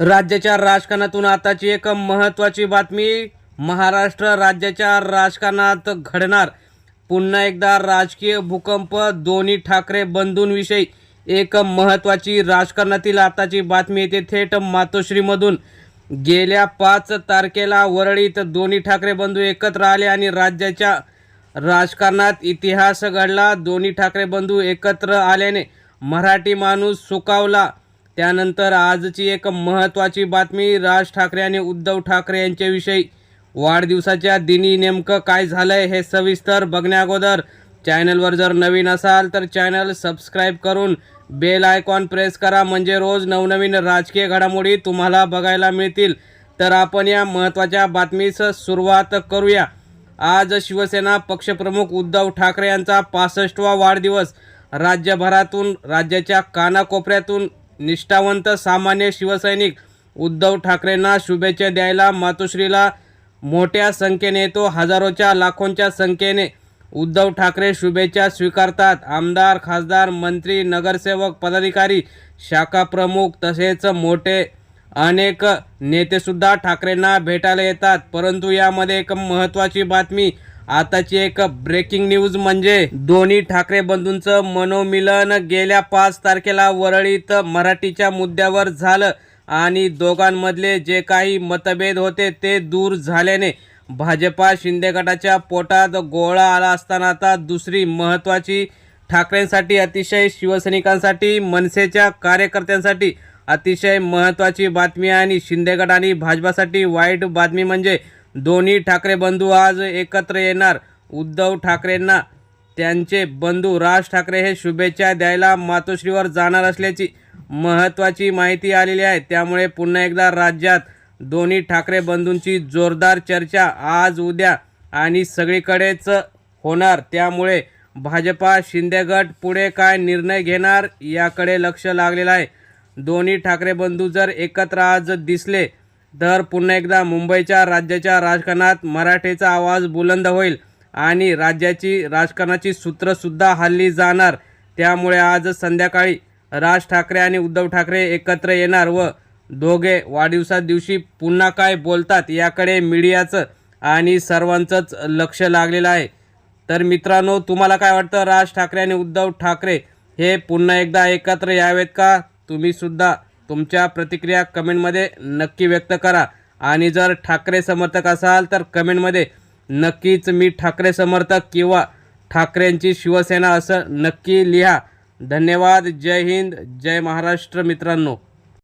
राज्याच्या राजकारणातून आताची एक महत्त्वाची बातमी महाराष्ट्र राज्याच्या राजकारणात घडणार. पुन्हा एकदा राजकीय भूकंप दोन्ही ठाकरे बंधूंविषयी एक महत्त्वाची राजकारणातील आताची बातमी येते थेट मातोश्रीमधून. गेल्या पाच तारखेला वरळीत दोन्ही ठाकरे बंधू एकत्र आले आणि राज्याच्या राजकारणात इतिहास घडला. दोन्ही ठाकरे बंधू एकत्र आल्याने मराठी माणूस सुकावला. त्यानंतर आजची एक महत्त्वाची बातमी राज ठाकरे आणि उद्धव ठाकरे यांच्याविषयी. वाढदिवसाच्या दिनी नेमकं काय झालंय हे सविस्तर बघण्याअगोदर चॅनलवर जर नवीन असाल तर चॅनल सबस्क्राईब करून बेल आयकॉन प्रेस करा. म्हणजे रोज नवनवीन राजकीय घडामोडी तुम्हाला बघायला मिळतील. तर आपण या महत्त्वाच्या बातमीस सुरुवात करूया. आज शिवसेना पक्षप्रमुख उद्धव ठाकरे यांचा पासष्टवा वाढदिवस. राज्यभरातून राज्याच्या कानाकोपऱ्यातून निष्ठावंत सामान्य शिवसैनिक उद्धव ठाकरेंना शुभेच्छा द्यायला मातोश्रीला मोठ्या संख्येने येतो. हजारोच्या लाखोंच्या संख्येने उद्धव ठाकरे शुभेच्छा स्वीकारतात. आमदार खासदार मंत्री नगरसेवक पदाधिकारी शाखा प्रमुख तसेच मोठे अनेक नेतेसुद्धा ठाकरेंना भेटायला येतात. परंतु यामध्ये एक महत्त्वाची बातमी आताची एक ब्रेकिंग न्यूज म्हणजे दोन्ही ठाकरे बंधूंचं मनोमिलन गेल्या पाच तारखेला वरळीत मराठीच्या मुद्द्यावर झालं. आणि दोघांमधले जे काही मतभेद होते ते दूर झाल्याने भाजपा शिंदे गटाच्या पोटात गोळा आला असताना आता दुसरी महत्त्वाची ठाकरेंसाठी अतिशय शिवसैनिकांसाठी मनसेच्या कार्यकर्त्यांसाठी अतिशय महत्त्वाची बातमी आणि शिंदे गट आणि भाजपासाठी वाईट बातमी म्हणजे दोन्ही ठाकरे बंधू आज एकत्र येणार. उद्धव ठाकरेंना त्यांचे बंधू राज ठाकरे हे शुभेच्छा द्यायला मातोश्रीवर जाणार असल्याची महत्त्वाची माहिती आलेली आहे. त्यामुळे पुन्हा एकदा राज्यात दोन्ही ठाकरे बंधूंची जोरदार चर्चा आज उद्या आणि सगळीकडेच होणार. त्यामुळे भाजपा शिंदे गट पुढे काय निर्णय घेणार याकडे लक्ष लागलेलं आहे. दोन्ही ठाकरे बंधू जर एकत्र आज दिसले तर पुन्हा एकदा मुंबईच्या राज्याच्या राजकारणात मराठीचा आवाज बुलंद होईल आणि राज्याची राजकारणाची सूत्रसुद्धा हल्ली जाणार. त्यामुळे आज संध्याकाळी राज ठाकरे आणि उद्धव ठाकरे एकत्र येणार व दोघे वाढदिवसा दिवशी पुन्हा काय बोलतात याकडे मीडियाचं आणि सर्वांचंच लक्ष लागलेलं आहे. तर मित्रांनो तुम्हाला काय वाटतं? राज ठाकरे आणि उद्धव ठाकरे हे पुन्हा एकदा एकत्र यावेत का? तुम्हीसुद्धा तुमच्या प्रतिक्रिया कमेंटमध्ये नक्की व्यक्त करा. आणि जर ठाकरे समर्थक असाल तर कमेंटमध्ये नक्कीच मी ठाकरे समर्थक किंवा ठाकरेंची शिवसेना असं नक्की लिहा. धन्यवाद. जय हिंद. जय महाराष्ट्र मित्रांनो.